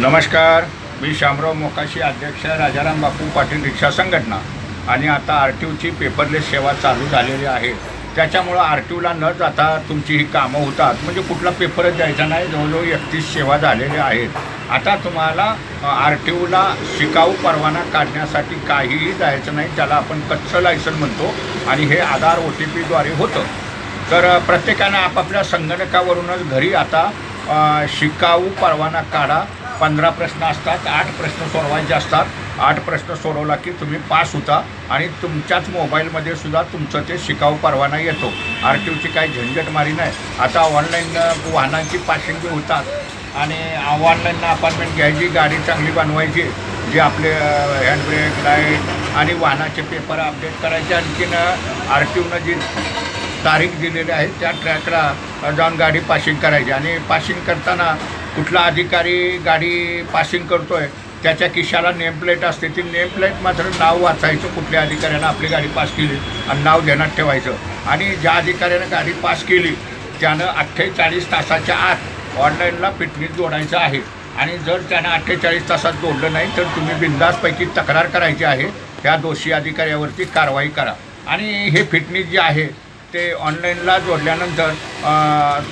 नमस्कार. मी शामराव मोकाशी अध्यक्ष राजाराम बापू पाटील रिक्षा संघटना. आणि आता आर टी ओची पेपरलेस सेवा चालू झालेली आहे. त्याच्यामुळं आर टी ओला न जाता तुमची ही कामं होतात. म्हणजे कुठला पेपरच द्यायचा नाही. जवळजवळ एकतीस सेवा झालेल्या आहेत. आता तुम्हाला आर टी ओला शिकाऊ परवाना काढण्यासाठी काहीही जायचं नाही. त्याला आपण कच्चं लायसन म्हणतो. आणि हे आधार ओ टी पीद्वारे होतं. तर प्रत्येकानं आपापल्या संगणकावरूनच घरी आता शिकाऊ परवाना काढा. पंधरा प्रश्न असतात आठ प्रश्न सोडवायचे असतात. आठ प्रश्न सोडवला की तुम्ही पास होता आणि तुमच्याच मोबाईलमध्ये सुद्धा तुमचं ते शिकाऊ परवाना येतो. आर टी ओची काही झंझटमारी नाही. आता ऑनलाईन वाहनांची पासिंगी होतात आणि ऑनलाईन अपार्टमेंट घ्यायची गाडी चांगली बनवायची जे आपले हँडब्रेक लाइट आणि वाहनाचे पेपर अपडेट करायचे. आणखीन आर टी ओनं जी तारीख दिलेली आहे त्या ट्रॅकला जाऊन गाडी पासिंग करायची. आणि पासिंग करताना कुठला अधिकारी गाडी पासिंग करतो आहे त्याच्या खिशाला नेमप्लेट असते. ती नेम प्लेट मात्र नाव वाचायचं कुठल्या अधिकाऱ्यानं आपली गाडी पास केली आणि नाव ध्यानात ठेवायचं. आणि ज्या अधिकाऱ्यानं गाडी पास केली त्यानं अठ्ठेचाळीस तासाच्या आत ऑनलाईनला फिटनेस जोडायचं आहे. आणि जर त्यानं अठ्ठेचाळीस तासात जोडलं नाही तर तुम्ही बिंदासपैकी तक्रार करायची आहे. त्या दोषी अधिकाऱ्यावरती कारवाई करा. आणि हे फिटनेस जे आहे ते ऑनलाईनला जोडल्यानंतर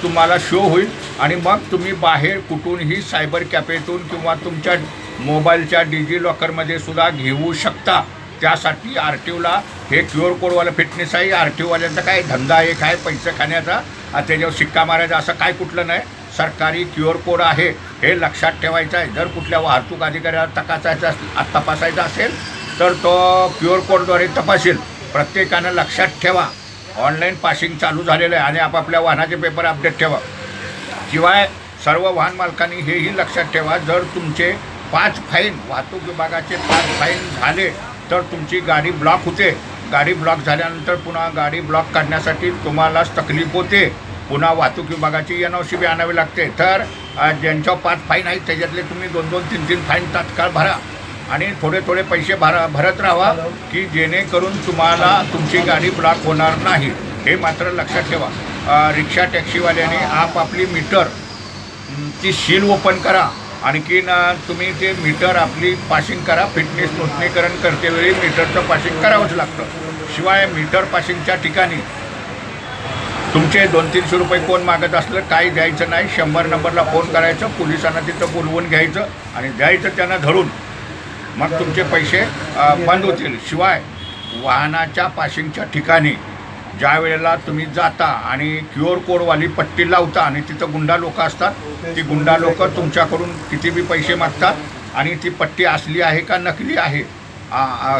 तुम्हाला शो होईल. आणि मग तुम्ही बाहेर कुठूनही सायबर कॅफेतून किंवा तुमच्या मोबाईलच्या डिजी लॉकरमध्ये सुद्धा घेऊ शकता. त्यासाठी आर टी ओला हे क्यू आर कोडवाला फिटनेस आहे आर टी ओवाल्यांचा काय धंदा आहे काय पैसे खाण्याचा त्याच्यावर शिक्का मारायचा असं काय कुठलं नाही. सरकारी क्यू आर कोड आहे. हे लक्षात ठेवायचं आहे. जर कुठल्या वाहतूक अधिकाऱ्याला तपासायचं अस- तपासायचं असेल तर तो क्यू आर कोडद्वारे तपासेल. प्रत्येकानं लक्षात ठेवा. ऑनलाईन पासिंग चालू झालेलं आहे आणि आपापल्या वाहनाचे पेपर अपडेट ठेवा. शिवाय सर्व वाहन मालकांनी हेही लक्षात ठेवा जर तुमचे पाच फाईन वाहतूक विभागाचे पाच फाईन झाले तर तुमची गाडी ब्लॉक होते. गाडी ब्लॉक झाल्यानंतर पुन्हा गाडी ब्लॉक काढण्यासाठी तुम्हालाच तकलीफ होते. पुन्हा वाहतूक विभागाची एन ओ सी बी आणावी लागते. तर ज्यांच्या पाच फाईन आहेत त्याच्यातले तुम्ही दोन दोन तीन तीन फाईन तात्काळ भरा. आणि थोडे थोडे पैसे भरा भरत राहा की जेणेकरून तुम्हाला तुमची गाडी ब्लॉक होणार नाही. हे मात्र लक्षात ठेवा. रिक्षा टॅक्सीवाल्याने आपापली मीटर ती सील ओपन करा. आणखीन तुम्ही ते मीटर आपली पासिंग करा. फिटनेस नोंदणीकरण करतेवेळी मीटरचं पासिंग करावंच लागतं. शिवाय मीटर पासिंगच्या ठिकाणी तुमचे दोन तीनशे रुपये कोण मागत असलं काही द्यायचं नाही शंभर नंबरला फोन करायचं पोलिसांना तिथं बोलवून घ्यायचं आणि द्यायचं त्यांना धरून मग तुमचे पैसे बंद होतील. शिवाय वाहनाच्या पासिंगच्या ठिकाणी ज्या वेळेला तुम्ही जाता आणि क्यू आर कोडवाली पट्टी लावता आणि तिथं गुंडा लोक असतात ती गुंडा लोक तुमच्याकडून किती बी पैसे मागतात आणि ती पट्टी असली आहे का नकली आहे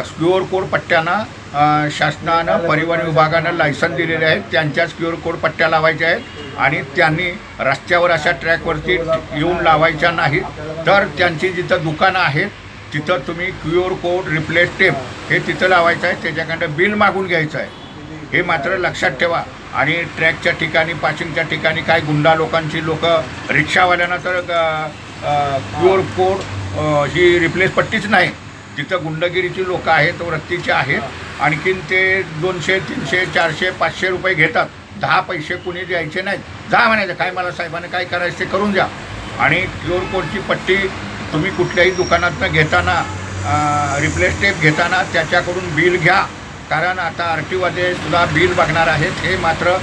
क्यू आर कोड पट्ट्यांना शासनानं परिवहन विभागानं लायसन दिलेले आहेत त्यांच्याच क्यू आर कोड पट्ट्या लावायच्या आहेत आणि त्यांनी रस्त्यावर अशा ट्रॅकवरती येऊन लावायच्या नाहीत. तर त्यांची जिथं दुकानं आहेत तिथं तुम्ही Q R code replace tape हे तिथं लावायचं आहे. त्याच्याकडं बिल मागून घ्यायचं आहे. हे मात्र लक्षात ठेवा. आणि ट्रॅकच्या ठिकाणी पासिंगच्या ठिकाणी काय गुंडा लोकांची लोक रिक्षावाल्यांना तर क्यू आर कोड ही रिप्लेस पट्टीच नाही. तिथं गुंडगिरीची लोक आहेत वृत्तीचे आहेत. आणखीन ते दोनशे तीनशे चारशे पाचशे रुपये घेतात. दहा पैसे कुणी द्यायचे नाहीत. जा म्हणायचं काय मला साहेबाने काय करायचं ते करून द्या. आणि क्यू आर कोडची पट्टी तुम्ही कुठल्याही दुकानातनं घेताना रिप्लेस टेप घेताना त्याच्याकडून बिल घ्या. कारण आता आर टी ओमध्ये सुद्धा बिल बघणार आहेत. हे मात्र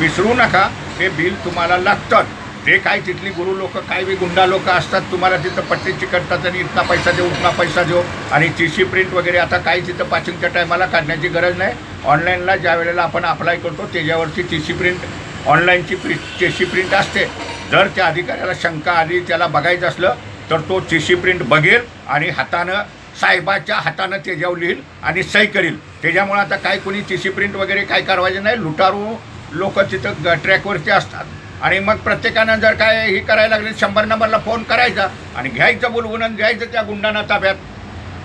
विसरू नका. हे बिल तुम्हाला लागतं ते काय तिथली गुरु लोक काय बी गुंडा लोक असतात तुम्हाला तिथं पट्टी चिकटतात आणि इथला पैसा देऊ उतना पैसा देऊ. आणि टी सी प्रिंट वगैरे आता काही तिथं पासिंगच्या टायमाला काढण्याची गरज नाही. ऑनलाईनला ज्या वेळेला आपण अप्लाय करतो त्याच्यावरती टी सी प्रिंट ऑनलाईनची प्रि टी सी प्रिंट असते. जर त्या अधिकाऱ्याला शंका आली त्याला बघायचं असलं तर तो चिशी प्रिंट बघेल आणि हातानं साहेबाच्या हातानं त्याच्यावर लिहिल आणि सही करील. त्याच्यामुळे आता काय कोणी चिशी सी प्रिंट वगैरे काय करायचं नाही लुटारू लोक तिथं ग- ट्रॅकवरती असतात. आणि मग प्रत्येकानं जर काय हे करायला लागले शंभर नंबरला फोन करायचा आणि घ्यायचं बोलवून आणि घ्यायचं त्या गुंडांना ताब्यात.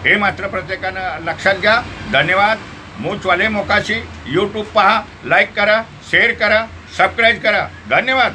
हे मात्र प्रत्येकानं लक्षात घ्या. धन्यवाद. मूचवाले मोकाशी. यूट्यूब पहा लाईक करा शेअर करा सबस्क्राईब करा. धन्यवाद.